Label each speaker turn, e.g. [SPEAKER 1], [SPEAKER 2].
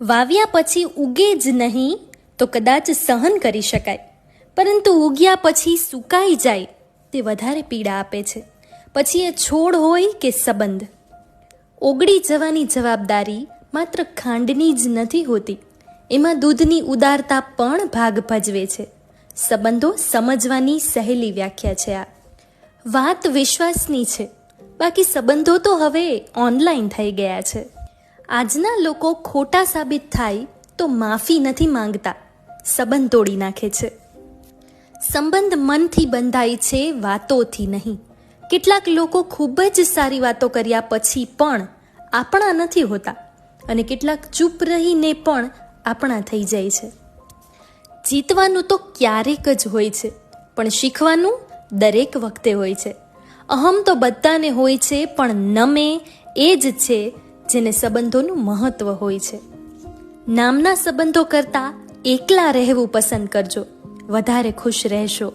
[SPEAKER 1] વાવ્યા પછી ઉગે જ નહીં તો કદાચ સહન કરી શકાય. પરંતુ ઉગ્યા પછી સુકાઈ જાય તે વધારે પીડા આપે છે. પછી એ છોડ હોય કે સંબંધ. ઓગળી જવાની જવાબદારી માત્ર ખાંડની જ નથી હોતી. એમાં દૂધની ઉદારતા પણ ભાગ ભજવે છે. સંબંધો સમજવાની સહેલી વ્યાખ્યા છે આ. વાત વિશ્વાસની છે. બાકી સંબંધો તો હવે ઓનલાઈન થઈ ગયા છે. આજના લોકો ખોટા સાબિત થાય તો માફી નથી માંગતા. સંબંધ તોડી નાખે છે. સંબંધ મનથી બંધાય છે, વાતોથી નહીં. કેટલાક લોકો ખૂબ જ સારી વાતો કર્યા પછી પણ આપણા નથી હોતા અને કેટલાક ચૂપ રહીને પણ આપણા થઈ જાય છે. જીતવાનું તો ક્યારેક જ હોય છે, પણ શીખવાનું દરેક વખતે હોય છે. અહમ તો બધાને હોય છે, પણ નમે એ જ છે જેને સંબંધોનું મહત્વ હોય છે. નામના સંબંધો કરતાં એકલા રહેવું પસંદ કરજો. વધારે ખુશ રહેશો.